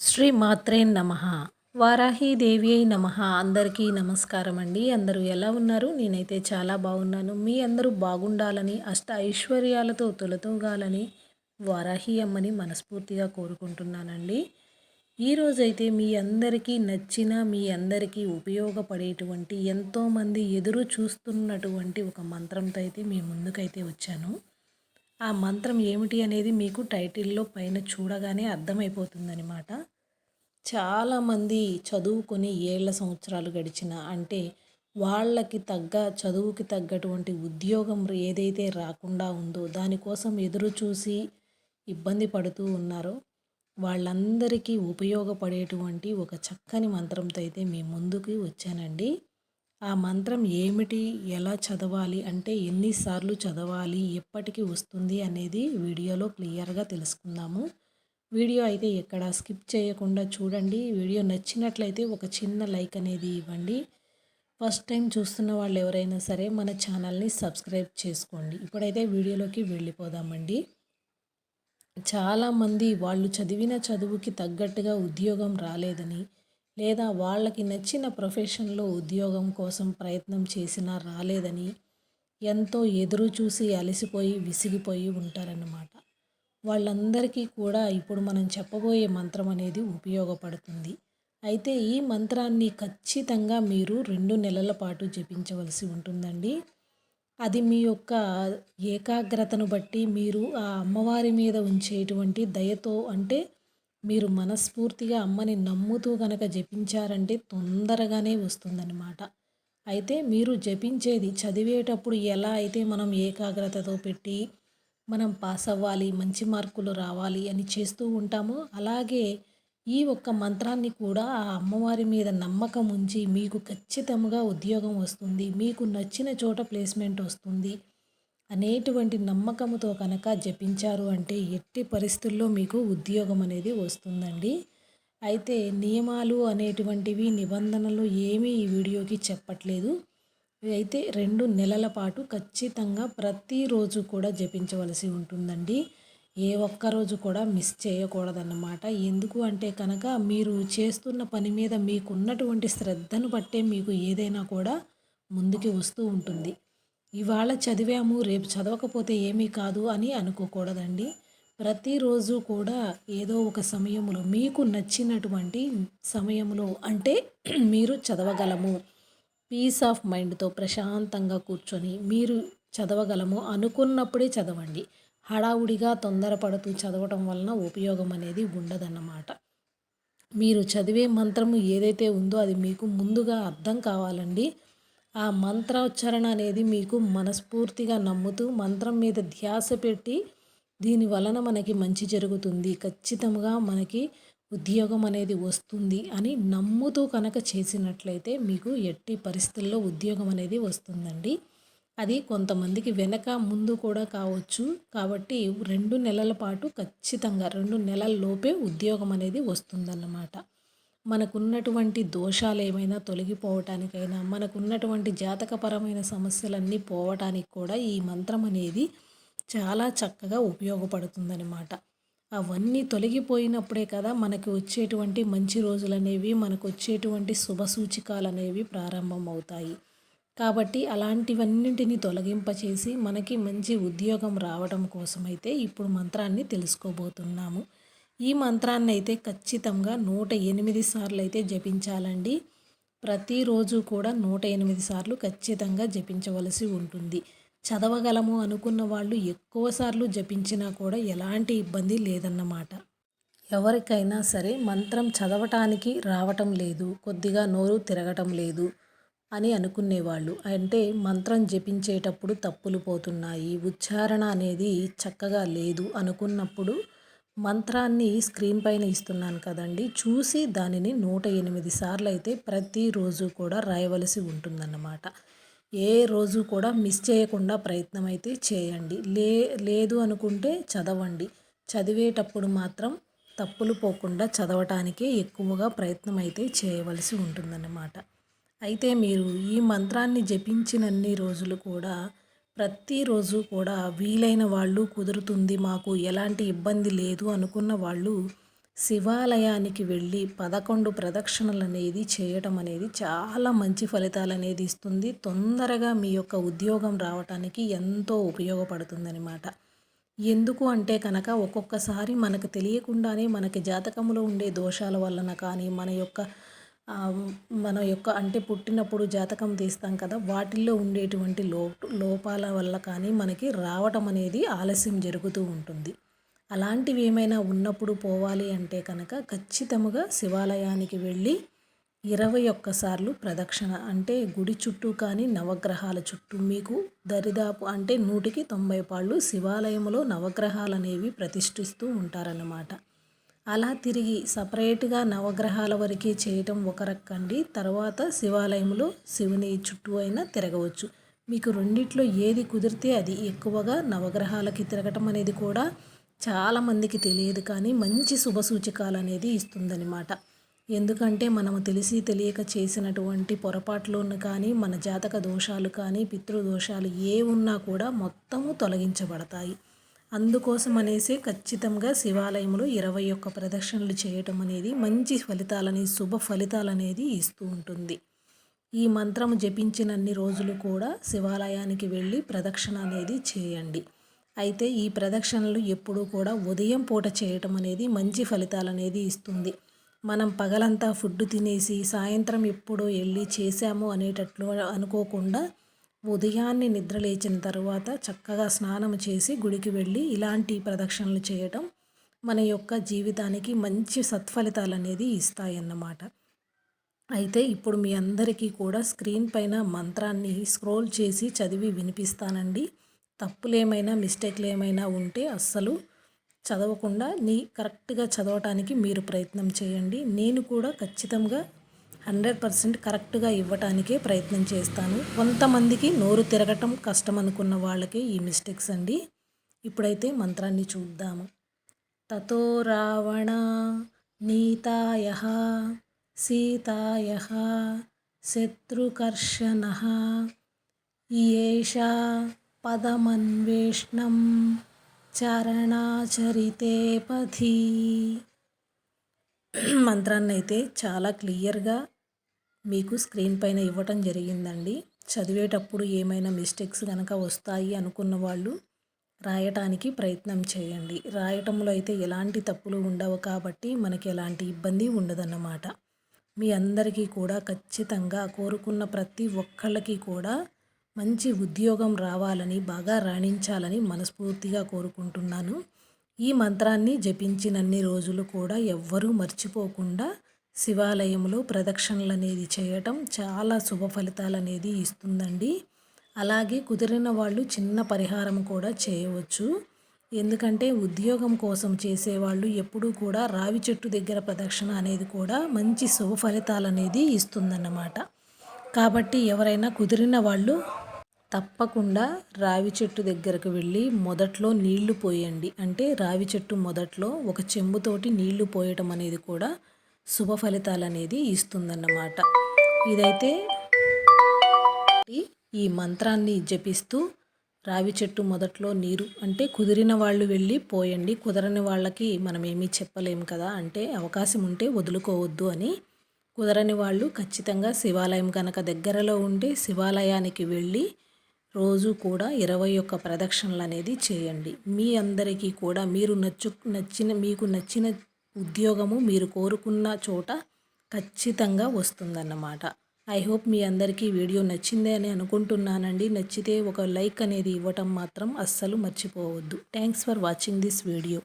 శ్రీ మాత్రే నమ. వారాహీదేవి అయి నమ. అందరికీ నమస్కారం అండి అందరూ ఎలా ఉన్నారు? నేనైతే చాలా బాగున్నాను. మీ అందరూ బాగుండాలని అష్ట ఐశ్వర్యాలతో తొలతూగాలని వారాహి అమ్మని మనస్ఫూర్తిగా కోరుకుంటున్నానండి. ఈరోజైతే మీ అందరికీ నచ్చిన మీ అందరికీ ఉపయోగపడేటువంటి ఎంతోమంది ఎదురు చూస్తున్నటువంటి ఒక మంత్రంతో అయితే మీ ముందుకైతే వచ్చాను. ఆ మంత్రం ఏమిటి అనేది మీకు టైటిల్లో పైన చూడగానే అర్థమైపోతుందనమాట చాలామంది చదువుకొని ఏళ్ళ సంవత్సరాలు గడిచిన అంటే వాళ్ళకి తగ్గ చదువుకి తగ్గటువంటి ఉద్యోగం ఏదైతే రాకుండా ఉందో దానికోసం ఎదురు చూసి ఇబ్బంది పడుతూ ఉన్నారో వాళ్ళందరికీ ఉపయోగపడేటువంటి ఒక చక్కని మంత్రంతో అయితే మీ ముందుకి వచ్చానండి. ఆ మంత్రం ఏమిటి? ఎలా చదవాలి? అంటే ఎన్నిసార్లు చదవాలి? ఎప్పటికి వస్తుంది? అనేది వీడియోలో క్లియర్గా తెలుసుకుందాము. వీడియో అయితే ఎక్కడ స్కిప్ చేయకుండా చూడండి. వీడియో నచ్చినట్లయితే ఒక చిన్న లైక్ అనేది ఇవ్వండి. ఫస్ట్ టైం చూస్తున్న వాళ్ళు ఎవరైనా సరే మన ఛానల్ని సబ్స్క్రైబ్ చేసుకోండి. ఇప్పుడైతే వీడియోలోకి వెళ్ళిపోదామండి. చాలామంది వాళ్ళు చదివిన చదువుకి తగ్గట్టుగా ఉద్యోగం రాలేదని లేదా వాళ్ళకి నచ్చిన ప్రొఫెషన్లో ఉద్యోగం కోసం ప్రయత్నం చేసినా రాలేదని ఎంతో ఎదురు చూసి అలసిపోయి విసిగిపోయి ఉంటారన్నమాట. వాళ్ళందరికీ కూడా ఇప్పుడు మనం చెప్పబోయే మంత్రం అనేది ఉపయోగపడుతుంది. అయితే ఈ మంత్రాన్ని ఖచ్చితంగా మీరు రెండు నెలల పాటు జపించవలసి ఉంటుందండి. అది మీ యొక్క ఏకాగ్రతను బట్టి మీరు ఆ అమ్మవారి మీద ఉంచేటువంటి దయతో అంటే మీరు మనస్ఫూర్తిగా అమ్మని నమ్ముతూ కనుక జపించారంటే తొందరగానే వస్తుందన్నమాట. అయితే మీరు జపించేది చదివేటప్పుడు ఎలా అయితే మనం ఏకాగ్రతతో పెట్టి మనం పాస్ అవ్వాలి మంచి మార్కులు రావాలి అని చేస్తూ ఉంటామో అలాగే ఈ ఒక్క మంత్రాన్ని కూడా ఆ అమ్మవారి మీద నమ్మకం ఉంచి మీకు ఖచ్చితంగా ఉద్యోగం వస్తుంది మీకు నచ్చిన చోట ప్లేస్మెంట్ వస్తుంది అనేటువంటి నమ్మకంతో కనుక జపించారు అంటే ఎట్టి పరిస్థితుల్లో మీకు ఉద్యోగం అనేది వస్తుందండి. అయితే నియమాలు అనేటువంటివి నిబంధనలు ఏమీ ఈ వీడియోకి చెప్పట్లేదు. అయితే రెండు నెలల పాటు ఖచ్చితంగా ప్రతిరోజు కూడా జపించవలసి ఉంటుందండి. ఏ ఒక్కరోజు కూడా మిస్ చేయకూడదన్నమాట. ఎందుకు అంటే కనుక మీరు చేస్తున్న పని మీద మీకున్నటువంటి శ్రద్ధను బట్టే మీకు ఏదైనా కూడా ముందుకి వస్తూ ఉంటుంది. ఇవాళ చదివాము రేపు చదవకపోతే ఏమీ కాదు అని అనుకోకూడదండి. ప్రతిరోజు కూడా ఏదో ఒక సమయంలో మీకు నచ్చినటువంటి సమయంలో అంటే మీరు చదవగలము. పీస్ ఆఫ్ మైండ్తో ప్రశాంతంగా కూర్చొని మీరు చదవగలము అనుకున్నప్పుడే చదవండి. హడావుడిగా తొందరపడుతూ చదవటం వలన ఉపయోగం అనేది ఉండదన్నమాట. మీరు చదివే మంత్రము ఏదైతే ఉందో అది మీకు ముందుగా అర్థం కావాలండి. ఆ మంత్రోచ్చారణ అనేది మీకు మనస్ఫూర్తిగా నమ్ముతూ మంత్రం మీద ధ్యాస పెట్టి దీని వలన మనకి మంచి జరుగుతుంది. ఖచ్చితంగా మనకి ఉద్యోగం అనేది వస్తుంది అని నమ్ముతూ కనుక చేసినట్లయితే మీకు ఎట్టి పరిస్థితుల్లో ఉద్యోగం అనేది వస్తుందండి. అది కొంతమందికి వెనక ముందు కూడా కావచ్చు. కాబట్టి రెండు నెలల పాటు ఖచ్చితంగా రెండు నెలల లోపే ఉద్యోగం అనేది వస్తుందన్నమాట. మనకున్నటువంటి దోషాలు ఏమైనా తొలగిపోవటానికైనా మనకున్నటువంటి జాతకపరమైన సమస్యలన్నీ పోవటానికి కూడా ఈ మంత్రం అనేది చాలా చక్కగా ఉపయోగపడుతుందనమాట అవన్నీ తొలగిపోయినప్పుడే కదా మనకి వచ్చేటువంటి మంచి రోజులు అనేవి మనకు వచ్చేటువంటి శుభ సూచికాలు అనేవి ప్రారంభం అవుతాయి కాబట్టి అలాంటివన్నింటినీ తొలగింపచేసి మనకి మంచి ఉద్యోగం రావడం కోసమైతే ఇప్పుడు మంత్రాన్ని తెలుసుకోబోతున్నాము. ఈ మంత్రాన్ని అయితే ఖచ్చితంగా నూట ఎనిమిది సార్లు అయితే జపించాలండి. ప్రతిరోజు కూడా నూట ఎనిమిది సార్లు ఖచ్చితంగా జపించవలసి ఉంటుంది. చదవగలము అనుకున్న వాళ్ళు ఎక్కువ సార్లు జపించినా కూడా ఎలాంటి ఇబ్బంది లేదన్నమాట. ఎవరికైనా సరే మంత్రం చదవటానికి రావటం లేదు కొద్దిగా నోరు తిరగటం లేదు అని అనుకునేవాళ్ళు. అంటే మంత్రం జపించేటప్పుడు తప్పులు పోతున్నాయి ఉచ్చారణ అనేది చక్కగా లేదు అనుకున్నప్పుడు మంత్రాన్ని స్క్రీన్ పైన ఇస్తున్నాను కదండి. చూసి దానిని నూట ఎనిమిది సార్లు అయితే ప్రతిరోజు కూడా రాయవలసి ఉంటుందన్నమాట. ఏ రోజు కూడా మిస్ చేయకుండా ప్రయత్నం అయితే చేయండి. లే లేదు అనుకుంటే చదవండి. చదివేటప్పుడు మాత్రం తప్పులు పోకుండా చదవటానికే ఎక్కువగా ప్రయత్నం అయితే చేయవలసి ఉంటుందన్నమాట. అయితే మీరు ఈ మంత్రాన్ని జపించినన్ని రోజులు కూడా ప్రతిరోజు కూడా వీలైన వాళ్ళు కుదురుతుంది మాకు ఎలాంటి ఇబ్బంది లేదు అనుకున్న వాళ్ళు శివాలయానికి వెళ్ళి పదకొండు ప్రదక్షిణలు అనేది చేయటం అనేది చాలా మంచి ఫలితాలు అనేది ఇస్తుంది. తొందరగా మీ యొక్క ఉద్యోగం రావటానికి ఎంతో ఉపయోగపడుతుందనమాట ఎందుకు అంటే కనుక ఒక్కొక్కసారి మనకు తెలియకుండానే మనకి జాతకంలో ఉండే దోషాల వలన కానీ మన యొక్క మన యొక్క అంటే పుట్టినప్పుడు జాతకం తీస్తాం కదా వాటిల్లో ఉండేటువంటి లో లోపాల వల్ల కానీ మనకి రావటం అనేది ఆలస్యం జరుగుతూ ఉంటుంది. అలాంటివి ఏమైనా ఉన్నప్పుడు పోవాలి అంటే కనుక ఖచ్చితముగా శివాలయానికి వెళ్ళి ఇరవై ఒక్కసార్లు ప్రదక్షిణ అంటే గుడి చుట్టూ కానీ నవగ్రహాల చుట్టూ మీకు దరిదాపు అంటే నూటికి తొంభై పాళ్ళు శివాలయంలో నవగ్రహాలు అనేవి ప్రతిష్ఠిస్తూ ఉంటారన్నమాట. అలా తిరిగి సపరేట్గా నవగ్రహాల వరకే చేయటం ఒక రక్కండి తర్వాత శివాలయంలో శివుని చుట్టూ అయినా తిరగవచ్చు. మీకు రెండిట్లో ఏది కుదిరితే అది ఎక్కువగా నవగ్రహాలకి తిరగటం అనేది కూడా చాలామందికి తెలియదు కానీ మంచి శుభ సూచకాలు అనేది ఇస్తుందన్నమాట. ఎందుకంటే మనము తెలిసి తెలియక చేసినటువంటి పొరపాట్లను కానీ మన జాతక దోషాలు కానీ పితృదోషాలు ఏ ఉన్నా కూడా మొత్తము తొలగించబడతాయి. అందుకోసం అనేసి ఖచ్చితంగా శివాలయంలో ఇరవై ఒక్క ప్రదక్షిణలు చేయటం అనేది మంచి ఫలితాలని శుభ ఫలితాలనేది ఇస్తూ ఉంటుంది. ఈ మంత్రం జపించినన్ని రోజులు కూడా శివాలయానికి వెళ్ళి ప్రదక్షిణ అనేది చేయండి. అయితే ఈ ప్రదక్షిణలు ఎప్పుడూ కూడా ఉదయం పూట చేయటం అనేది మంచి ఫలితాలు అనేది ఇస్తుంది. మనం పగలంతా ఫుడ్ తినేసి సాయంత్రం ఎప్పుడో వెళ్ళి చేశాము అనేటట్లు అనుకోకుండా ఉదయాన్నే నిద్ర లేచిన తర్వాత చక్కగా స్నానం చేసి గుడికి వెళ్ళి ఇలాంటి ప్రదక్షిణలు చేయటం మన యొక్క జీవితానికి మంచి సత్ఫలితాలు అనేది ఇస్తాయన్నమాట. అయితే ఇప్పుడు మీ అందరికీ కూడా స్క్రీన్ పైన మంత్రాన్ని స్క్రోల్ చేసి చదివి వినిపిస్తానండి. తప్పులేమైనా మిస్టేక్లు ఏమైనా ఉంటే అస్సలు చదవకుండా నీ కరెక్ట్గా చదవటానికి మీరు ప్రయత్నం చేయండి. నేను కూడా ఖచ్చితంగా హండ్రెడ్ పర్సెంట్ కరెక్ట్గా ఇవ్వటానికే ప్రయత్నం చేస్తాను. కొంతమందికి నోరు తిరగటం కష్టం అనుకున్న వాళ్ళకే ఈ మిస్టేక్స్ అండి. ఇప్పుడైతే మంత్రాన్ని చూద్దాము. తతో రావణ నీతాయ సీతాయ శత్రుకర్షణ ఏషా పదమన్వేష్ణం చరణాచరితే పథి మంత్రాన్ని అయితే చాలా క్లియర్గా మీకు స్క్రీన్ పైన ఇవ్వటం జరిగిందండి. చదివేటప్పుడు ఏమైనా మిస్టేక్స్ కనుక వస్తాయి అనుకున్న వాళ్ళు రాయటానికి ప్రయత్నం చేయండి. రాయటంలో అయితే ఎలాంటి తప్పులు ఉండవు కాబట్టి మనకి ఎలాంటి ఇబ్బంది ఉండదన్నమాట. మీ అందరికీ కూడా ఖచ్చితంగా కోరుకున్న ప్రతి ఒక్కళ్ళకి కూడా మంచి ఉద్యోగం రావాలని బాగా రాణించాలని మనస్ఫూర్తిగా కోరుకుంటున్నాను. ఈ మంత్రాన్ని జపించినన్ని రోజులు కూడా ఎవ్వరూ మర్చిపోకుండా శివాలయంలో ప్రదక్షిణలు అనేది చేయటం చాలా శుభ ఫలితాలు అనేది ఇస్తుందండి. అలాగే కుదిరిన వాళ్ళు చిన్న పరిహారం కూడా చేయవచ్చు. ఎందుకంటే ఉద్యోగం కోసం చేసేవాళ్ళు ఎప్పుడూ కూడా రావి చెట్టు దగ్గర ప్రదక్షిణ అనేది కూడా మంచి శుభ ఫలితాలు అనేది ఇస్తుందన్నమాట. కాబట్టి ఎవరైనా కుదిరిన వాళ్ళు తప్పకుండా రావి చెట్టు దగ్గరకు వెళ్ళి మొదట్లో నీళ్ళు పోయండి. అంటే రావి చెట్టు మొదట్లో ఒక చెంబుతోటి నీళ్ళు పోయటం అనేది కూడా శుభ ఫలితాలు అనేది ఇస్తుందన్నమాట. ఇదైతే ఈ మంత్రాన్ని జపిస్తూ రావి చెట్టు మొదట్లో నీరు అంటే కుదిరిన వాళ్ళు వెళ్ళి పోయండి కుదరని వాళ్ళకి మనం ఏమీ చెప్పలేము కదా అంటే అవకాశం ఉంటే వదులుకోవద్దు అని కుదరని వాళ్ళు ఖచ్చితంగా శివాలయం కనుక దగ్గరలో ఉంటే శివాలయానికి వెళ్ళి రోజు కూడా ఇరవై ఒక్క ప్రదక్షిణలు అనేది చేయండి. మీ అందరికీ కూడా మీరు నచ్చు నచ్చిన మీకు నచ్చిన ఉద్యోగము మీరు కోరుకున్న చోట ఖచ్చితంగా వస్తుందన్నమాట. ఐ హోప్ మీ అందరికీ వీడియో నచ్చిందే అని అనుకుంటున్నానండి. నచ్చితే ఒక లైక్ అనేది ఇవ్వటం మాత్రం అస్సలు మర్చిపోవద్దు. Thanks for watching this video